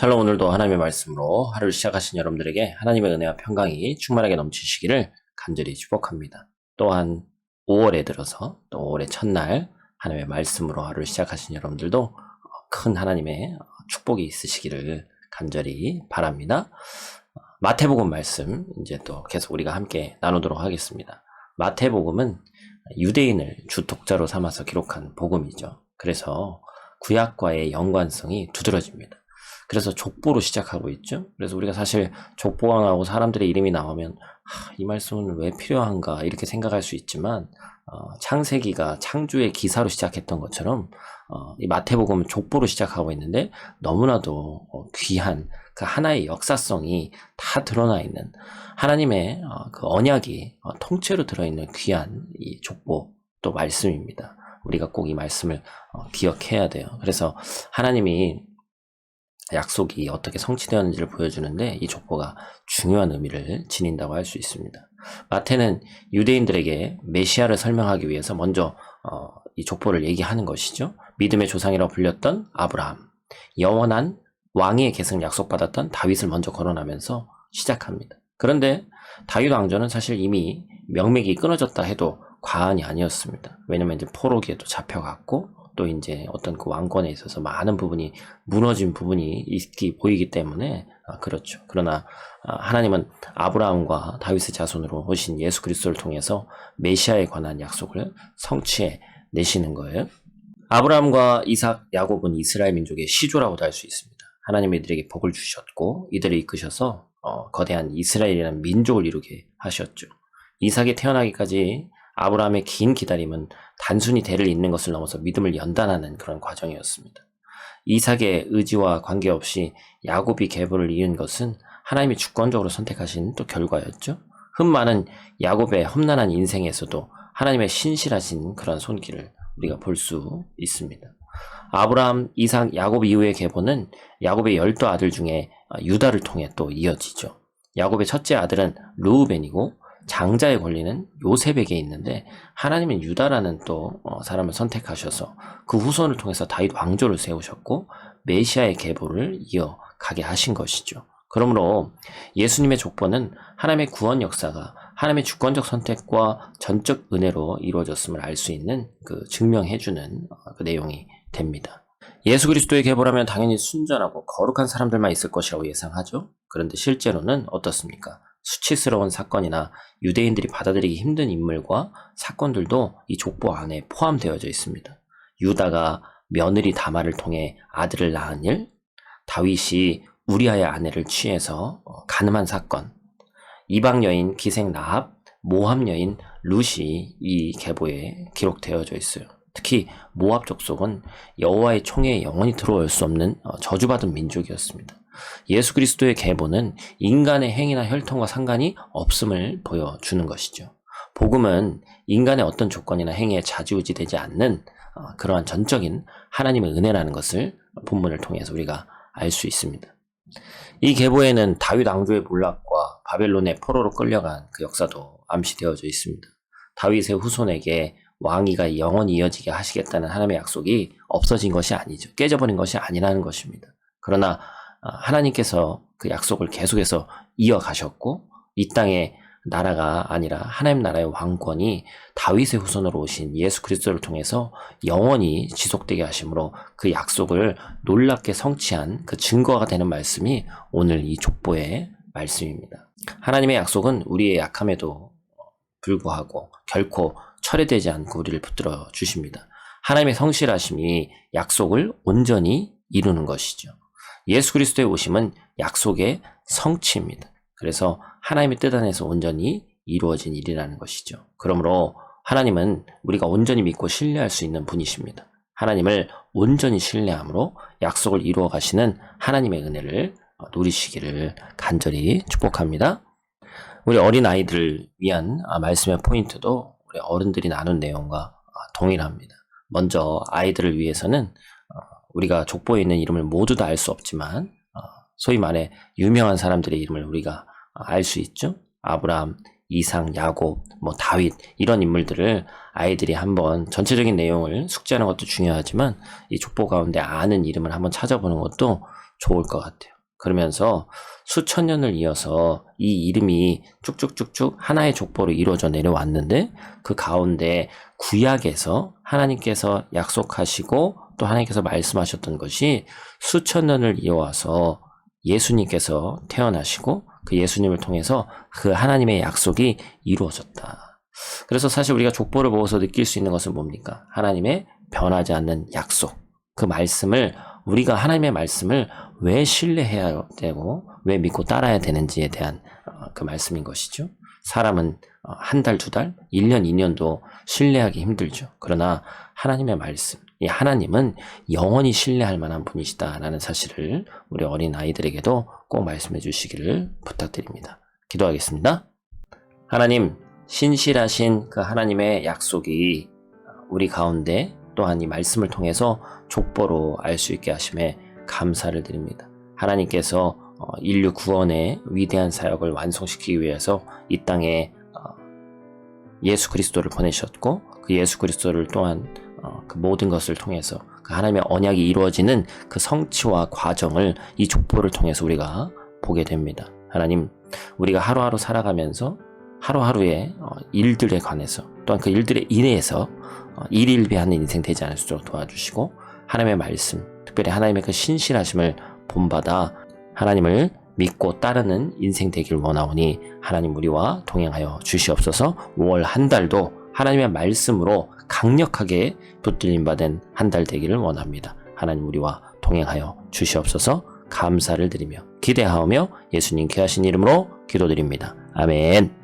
샬롬 오늘도 하나님의 말씀으로 하루를 시작하신 여러분들에게 하나님의 은혜와 평강이 충만하게 넘치시기를 간절히 축복합니다. 또한 5월에 들어서 또 5월의 첫날 하나님의 말씀으로 하루를 시작하신 여러분들도 큰 하나님의 축복이 있으시기를 간절히 바랍니다. 마태복음 말씀 이제 또 계속 우리가 함께 나누도록 하겠습니다. 마태복음은 유대인을 주 독자로 삼아서 기록한 복음이죠. 그래서 구약과의 연관성이 두드러집니다. 그래서 족보로 시작하고 있죠. 그래서 우리가 사실 족보가 나오고 사람들의 이름이 나오면 하, 이 말씀은 왜 필요한가 이렇게 생각할 수 있지만 어, 창세기가 창조의 기사로 시작했던 것처럼 어, 이 마태복음은 족보로 시작하고 있는데 너무나도 어, 귀한 그 하나의 역사성이 다 드러나 있는 하나님의 어, 그 언약이 어, 통째로 들어있는 귀한 이 족보 또 말씀입니다. 우리가 꼭 이 말씀을 어, 기억해야 돼요. 그래서 하나님이 약속이 어떻게 성취되었는지를 보여주는데 이 족보가 중요한 의미를 지닌다고 할 수 있습니다. 마태는 유대인들에게 메시아를 설명하기 위해서 먼저 어, 이 족보를 얘기하는 것이죠. 믿음의 조상이라고 불렸던 아브라함, 영원한 왕의 계승 약속받았던 다윗을 먼저 거론하면서 시작합니다. 그런데 다윗 왕조는 사실 이미 명맥이 끊어졌다 해도 과언이 아니었습니다. 왜냐면 이제 포로기에도 잡혀갔고 또 이제 어떤 그 왕권에 있어서 많은 부분이 무너진 부분이 있기 보이기 때문에 아, 그렇죠. 그러나 아, 하나님은 아브라함과 다윗의 자손으로 오신 예수 그리스도를 통해서 메시아에 관한 약속을 성취해 내시는 거예요. 아브라함과 이삭, 야곱은 이스라엘 민족의 시조라고도 할 수 있습니다. 하나님이 이들에게 복을 주셨고 이들을 이끄셔서 어, 거대한 이스라엘이라는 민족을 이루게 하셨죠. 이삭이 태어나기까지 아브라함의 긴 기다림은 단순히 대를 잇는 것을 넘어서 믿음을 연단하는 그런 과정이었습니다. 이삭의 의지와 관계없이 야곱이 계보를 이은 것은 하나님이 주권적으로 선택하신 또 결과였죠. 흠 많은 야곱의 험난한 인생에서도 하나님의 신실하신 그런 손길을 우리가 볼 수 있습니다. 아브라함, 이삭, 야곱 이후의 계보는 야곱의 열두 아들 중에 유다를 통해 또 이어지죠. 야곱의 첫째 아들은 루우벤이고 장자의 권리는 요셉에게 있는데 하나님은 유다라는 또 어, 사람을 선택하셔서 그 후손을 통해서 다윗 왕조를 세우셨고 메시아의 계보를 이어가게 하신 것이죠. 그러므로 예수님의 족보는 하나님의 구원 역사가 하나님의 주권적 선택과 전적 은혜로 이루어졌음을 알 수 있는 그 증명해주는 어, 그 내용이 됩니다. 예수 그리스도의 계보라면 당연히 순전하고 거룩한 사람들만 있을 것이라고 예상하죠. 그런데 실제로는 어떻습니까? 수치스러운 사건이나 유대인들이 받아들이기 힘든 인물과 사건들도 이 족보 안에 포함되어져 있습니다. 유다가 며느리 다말을 통해 아들을 낳은 일, 다윗이 우리아의 아내를 취해서 어, 가늠한 사건, 이방 여인 기생 나합, 모함 여인 루시 이 계보에 기록되어져 있어요. 특히 모압 족속은 여호와의 총에 영원히 들어올 수 없는 어, 저주받은 민족이었습니다. 예수 그리스도의 계보는 인간의 행위나 혈통과 상관이 없음을 보여주는 것이죠. 복음은 인간의 어떤 조건이나 행위에 자지우지되지 않는 어, 그러한 전적인 하나님의 은혜라는 것을 본문을 통해서 우리가 알 수 있습니다. 이 계보에는 다윗 왕조의 몰락과 바벨론의 포로로 끌려간 그 역사도 암시되어져 있습니다. 다윗의 후손에게 왕위가 영원히 이어지게 하시겠다는 하나님의 약속이 없어진 것이 아니죠. 깨져버린 것이 아니라는 것입니다. 그러나 아, 하나님께서 그 약속을 계속해서 이어가셨고 이 땅에 나라가 아니라 하나님 나라의 왕권이 다윗의 후손으로 오신 예수 그리스도를 통해서 영원히 지속되게 하심으로 그 약속을 놀랍게 성취한 그 증거가 되는 말씀이 오늘 이 족보의 말씀입니다. 하나님의 약속은 우리의 약함에도 불구하고 결코 철회되지 않고 우리를 붙들어 주십니다. 하나님의 성실하심이 약속을 온전히 이루는 것이죠. 예수 그리스도의 오심은 약속의 성취입니다. 그래서 하나님의 뜻 안에서 온전히 이루어진 일이라는 것이죠. 그러므로 하나님은 우리가 온전히 믿고 신뢰할 수 있는 분이십니다. 하나님을 온전히 신뢰함으로 약속을 이루어 가시는 하나님의 은혜를 누리시기를 간절히 축복합니다. 우리 어린 아이들을 위한 말씀의 포인트도 우리 어른들이 나눈 내용과 동일합니다. 먼저 아이들을 위해서는 우리가 족보에 있는 이름을 모두 다 알 수 없지만 어, 소위 말해 유명한 사람들의 이름을 우리가 알 수 있죠. 아브라함, 이상, 야곱, 뭐 다윗 이런 인물들을 아이들이 한번 전체적인 내용을 숙지하는 것도 중요하지만 이 족보 가운데 아는 이름을 한번 찾아보는 것도 좋을 것 같아요. 그러면서 수천 년을 이어서 이 이름이 쭉쭉쭉쭉 하나의 족보로 이루어져 내려왔는데 그 가운데 구약에서 하나님께서 약속하시고 또 하나님께서 말씀하셨던 것이 수천 년을 이어와서 예수님께서 태어나시고 그 예수님을 통해서 그 하나님의 약속이 이루어졌다. 그래서 사실 우리가 족보를 보고서 느낄 수 있는 것은 뭡니까? 하나님의 변하지 않는 약속. 그 말씀을 우리가 하나님의 말씀을 왜 신뢰해야 되고 왜 믿고 따라야 되는지에 대한 어, 그 말씀인 것이죠. 사람은 어, 한 달, 두 달, 1년, 2년도 신뢰하기 힘들죠. 그러나 하나님의 말씀, 이 하나님은 영원히 신뢰할 만한 분이시다라는 사실을 우리 어린 아이들에게도 꼭 말씀해 주시기를 부탁드립니다. 기도하겠습니다. 하나님, 신실하신 그 하나님의 약속이 우리 가운데 또한 이 말씀을 통해서 족보로 알 수 있게 하심에 감사를 드립니다. 하나님께서 어, 인류 구원의 위대한 사역을 완성시키기 위해서 이 땅에 어, 예수 그리스도를 보내셨고 그 예수 그리스도를 또한 어, 그 모든 것을 통해서 그 하나님의 언약이 이루어지는 그 성취와 과정을 이 족보를 통해서 우리가 보게 됩니다. 하나님, 우리가 하루하루 살아가면서 하루하루의 어, 일들에 관해서 또한 그 일들에 인해서 어, 일일비하는 인생 되지 않을 수 있도록 도와주시고 하나님의 말씀, 특별히 하나님의 그 신실하심을 본받아 하나님을 믿고 따르는 인생 되길 원하오니 하나님 우리와 동행하여 주시옵소서 5월 한 달도 하나님의 말씀으로 강력하게 붙들림 받은 한 달 되기를 원합니다. 하나님 우리와 동행하여 주시옵소서 감사를 드리며 기대하오며 예수님 귀하신 이름으로 기도드립니다. 아멘.